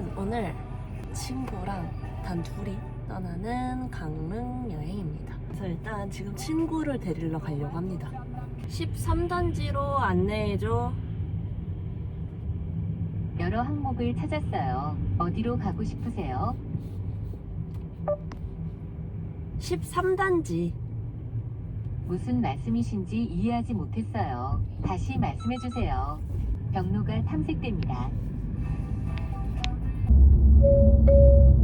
일단 오늘 친구랑 단 둘이 떠나는 강릉 여행입니다. 그래서 일단 지금 친구를 데리러 가려고 합니다. 13단지로 안내해줘. 여러 항목을 찾았어요. 어디로 가고 싶으세요? 13단지. 무슨 말씀이신지 이해하지 못했어요. 다시 말씀해 주세요. 경로가 탐색됩니다. どうも。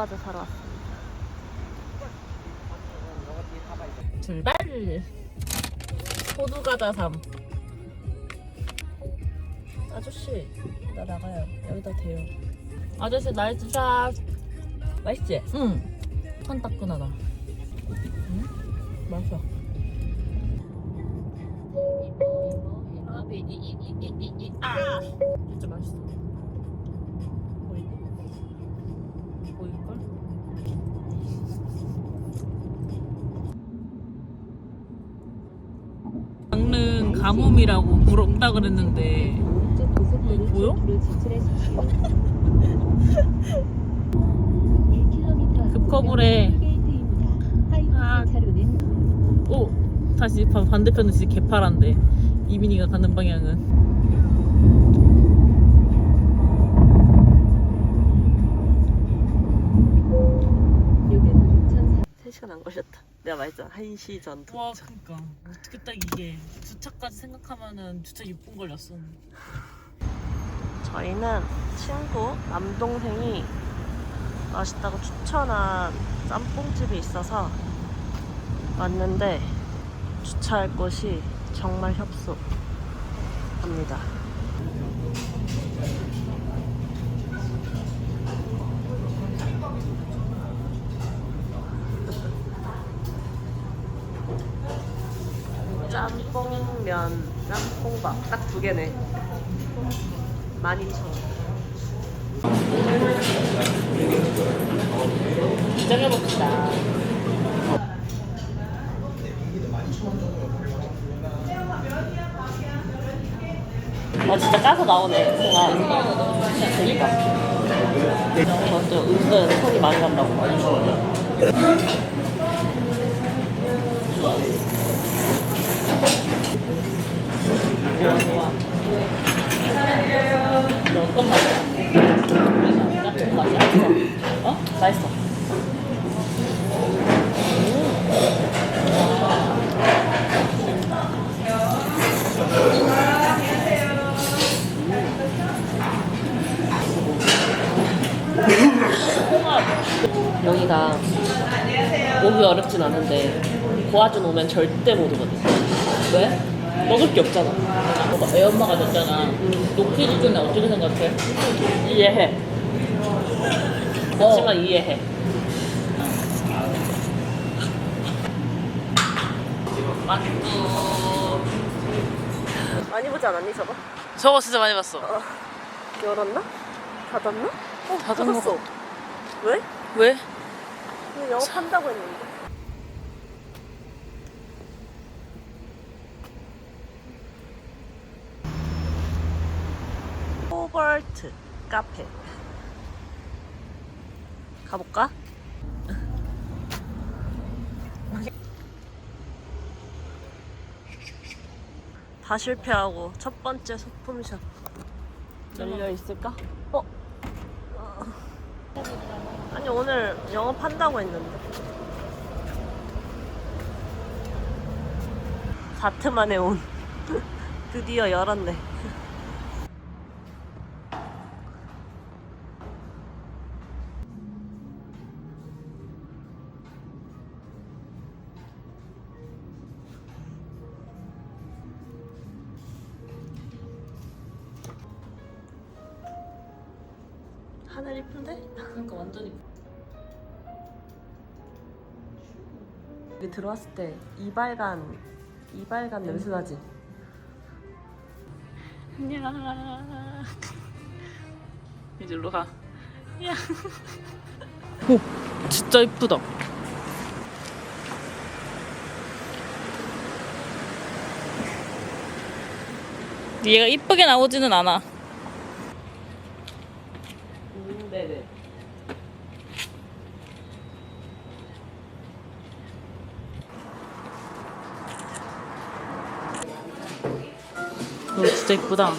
과자 사러 왔습니다. 출발! 호두 과자 삼. 아저씨, 나 나가요. 여기다 대요. 아저씨, 나이스 샷. 맛있지? 응. 천 따끈하다. 응? 맛있어. 아! 진짜 맛있어. 가뭄이라고 물었다 그랬는데 보여? 급커브래. 아. 오 다시 바- 반대편은 진짜 개파란데 이민이가 가는 방향은 3시간 안 걸렸다. 내가 말했잖아. 1시 전 도착. 와 그니까 어떻게 딱 이게 주차까지 생각하면은 주차 6분 걸렸어 저희는 친구 남동생이 맛있다고 추천한 짬뽕집이 있어서 왔는데 주차할 곳이 정말 협소합니다. 짬뽕면, 짬뽕밥. 딱 두 개네. 12,000원. 기장해봅시다. 아 진짜 까서 나오네. 뭔가 그니까 저도 은근 손이 많이 간다고 고아준 오면 절대 못 오거든 왜? 먹을 게 없잖아 너 애엄마가 됐잖아 놓기 기준에 어떻게 생각해? 이해해 하지만 이해해 만두 많이 보지 않았니 저거? 저거 진짜 많이 봤어 열었나? 닫았나? 어, 닫았어. 왜? 왜? 영업한다고 했는데. 호벌트 카페 가볼까? 다 실패하고 첫 번째 소품샵 열려 있을까? 어? 아니 오늘 영업한다고 했는데 사트 만에 온 드디어 열었네 하늘 이쁜데? 그러니까 완전히 여기 들어왔을 때 이발관 이발관 냄새 나지? 야 이제 일로 가. 야. 오 진짜 이쁘다. 얘가 이쁘게 나오지는 않아. 음, 네네. 오 진짜 이쁘다.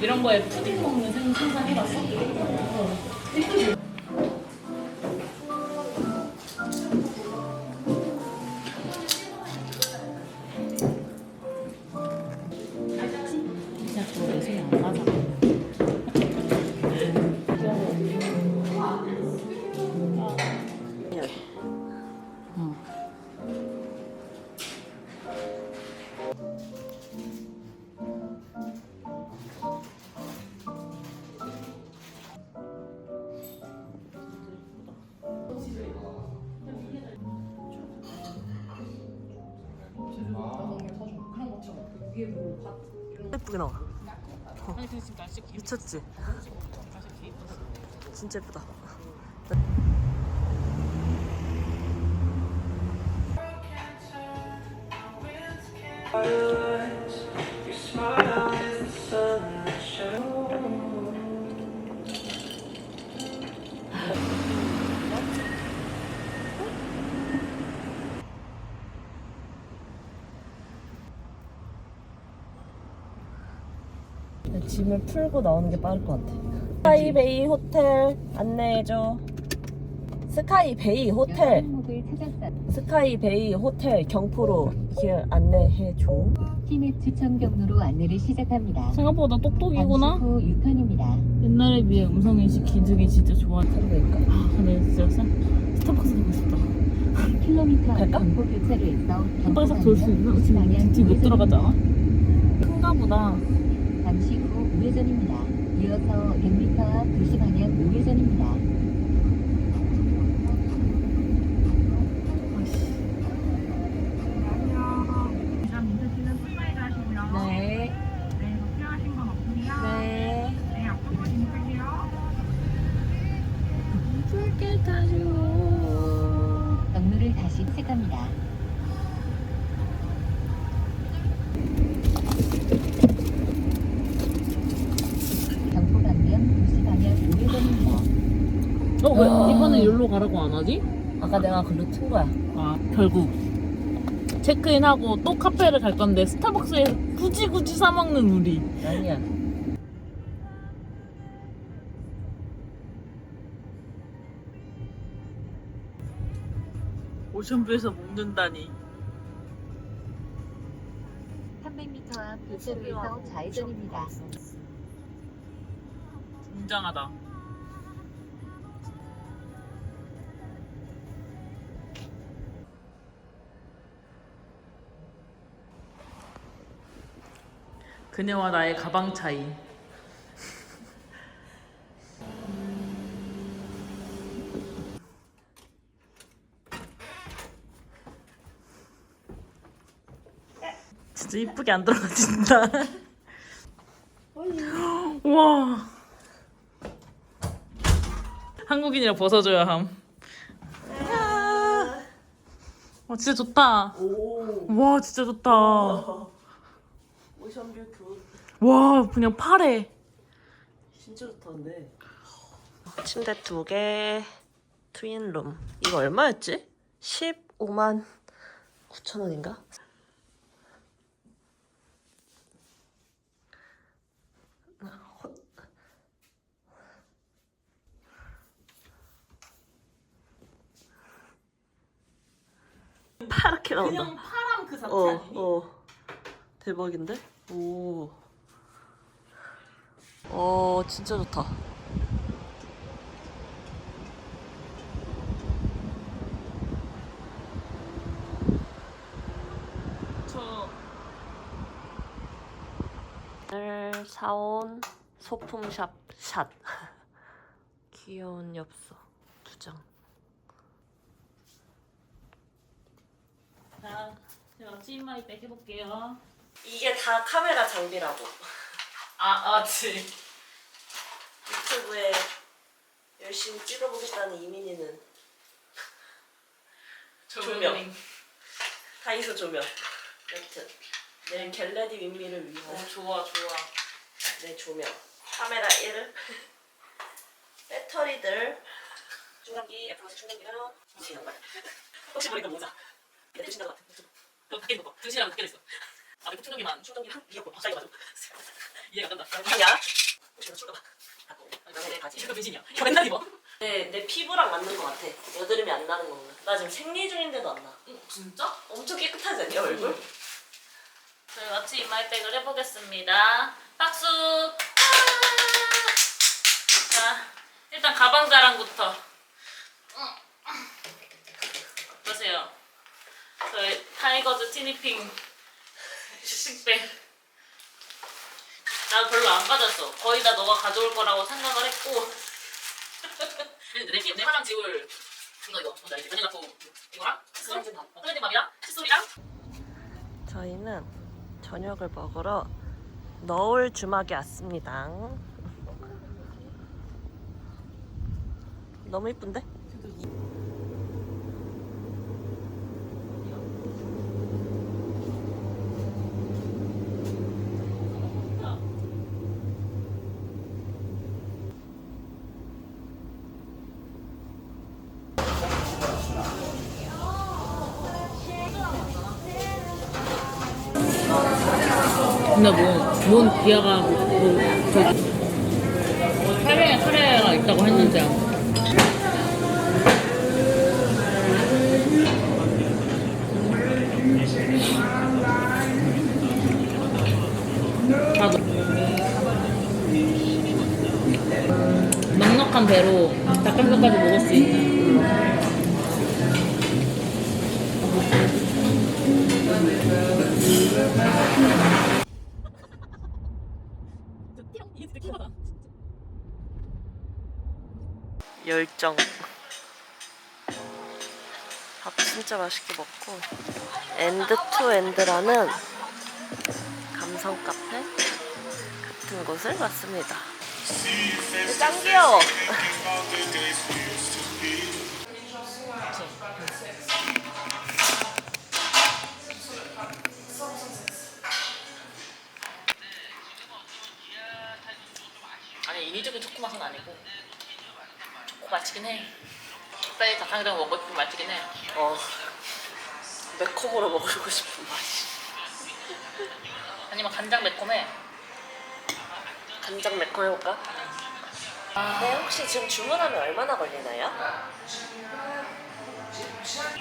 이런 거에 푸딩 먹는 생- 생각 해봤어? 예쁘게 나와. 아니 근데 지금 날씨 개 미쳤지? 진짜 예쁘다. 짐을 풀고 나오는 게 빠를 것 같아. 스카이베이 호텔 안내해줘. 스카이베이 호텔. 스카이베이 호텔 경포로 길 안내해줘. 티맵 추천 경로로 안내를 시작합니다. 생각보다 똑똑이구나. 잠시 후 유턴입니다. 옛날에 비해 음성인식 기능이 진짜 좋아. 그러니까. 아, 근데 진짜 사- 스타벅스 가고 싶다. 1km 갈까? 경보 교차로 있어 돌수 있나? 지금 뒤못 들어가지 않아? 큰가 보다. 잠시 후 우회전입니다. 이어서 100m 앞 2시 방향 가라고 안 하지? 아까 내가 글로 튼 거야. 아, 결국. 체크인하고 또 카페를 갈 건데 스타벅스에 굳이 굳이 사 먹는 우리. 아니야. 오션뷰에서 먹는다니. 300m 앞 교차로에서 좌회전입니다. 굉장하다. 그녀와 나의 가방 차이. 진짜 이쁘게 안 들어가진다. 와. 한국인이라 벗어줘야 함. 와 진짜 좋다. 오. 와 진짜 좋다. 오션뷰 굿. 와 그냥 파래. 진짜 좋다 근데. 침대 두 개. 트윈룸. 이거 얼마였지? 15만 9천 원인가? 파랗게 나온다. 파랑 그 어, 어. 대박인데? 오. 어, 진짜 좋다. 저 오늘 사온 소품샵 샷. 귀여운 엽서 두 장. 자, 제가 치마 입 빼게 볼게요. 이게 다 카메라 장비라고. 아, 아지. 유튜브에 열심히 찍어보겠다는 이민이는 조명. 다이소 조명. 여튼 내 겟레디 윈미를 위한 어, 좋아, 좋아. 내 조명. 카메라 1. 배터리들. 충전기, 애플워치 충전기랑 지금 혹시 모르니까 모자. 신경 같아. 너 밖에 있는 거. 두 시간 밖에 있어. 아, 이거 충전기만. 충전기랑 비었고 갑자기 맞아. 이해가 안 간다. 아니야. 혹시 너 충전 갖고. 내 바지. 이거 변신이야. 이거 맨날 입어. 네, 내 피부랑 맞는 것 같아. 여드름이 안 나는 건가? 나 지금 생리 중인데도 안 나. 응, 진짜? 엄청 깨끗하지 않냐 얼굴? 저희 마치 이마이백을 해보겠습니다. 박수! 아! 자, 일단 가방 자랑부터. 어떠세요? 저희 타이거즈 티니핑 슈팅백. 나 별로 안 가졌어. 거의 다 너가 가져올 거라고 생각을 했고. 내, 내 화장 지울 이거 이거 뭔지 알지? 바닐라 푸 이거랑 칫솔? 어, 클렌징 밥이랑 칫솔이랑 저희는 저녁을 먹으러 너울 주막에 왔습니다. 너무 이쁜데? 근데 뭐, 뭔 비아가 뭐, 뭐 저기 카레, 카레가 있다고 했는데. 다 넣- 넉넉한 배로 닭가슴살까지 먹을 수 있는 열정. 밥 진짜 맛있게 먹고 엔드 투 엔드라는 감성 카페 같은 곳을 왔습니다. 짱 귀여워. 아니 인위적인 초코 맛은 아니고 맛이긴 해. 빨리 닭강정 먹고 싶은 맛이긴 해. 어 매콤으로 먹고 싶은 맛이. 아니면 간장 매콤해. 간장 매콤 해볼까? 네, 혹시 지금 주문하면 얼마나 걸리나요?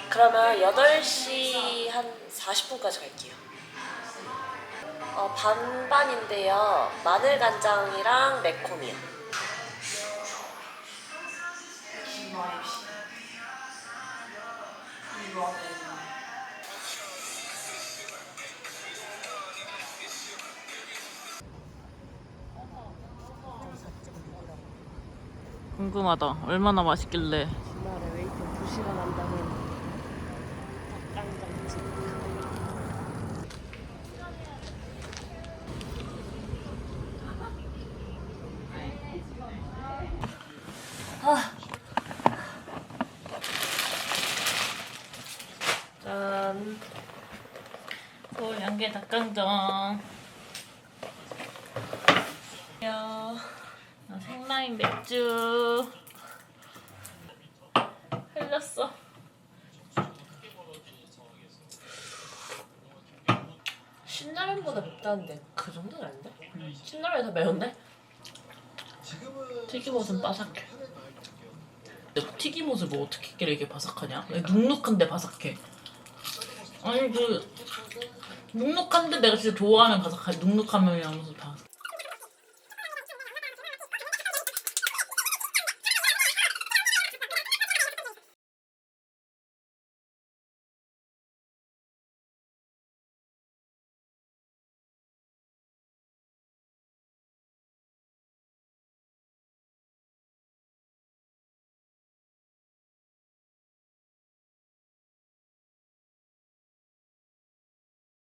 그러면 8시 한 40분까지 갈게요. 어, 반반인데요. 마늘 간장이랑 매콤이요. 궁금하다. 얼마나 맛있길래. 주말에 웨이팅 2시간 한다는 닭강정집. 아. 짠. 서울 양계 닭강정. 야, 생라인 맥주. 흘렸어. 신라면보다 맵다는데 그 정도는 아닌데? 신라면이 더 매운데? 튀김옷은 바삭해. 근데 튀김옷을 뭐 어떻게 이게 바삭하냐? 눅눅한데 바삭해. 아니 그 눅눅한데 내가 진짜 좋아하는 바삭한 눅눅한 면이라면서 다.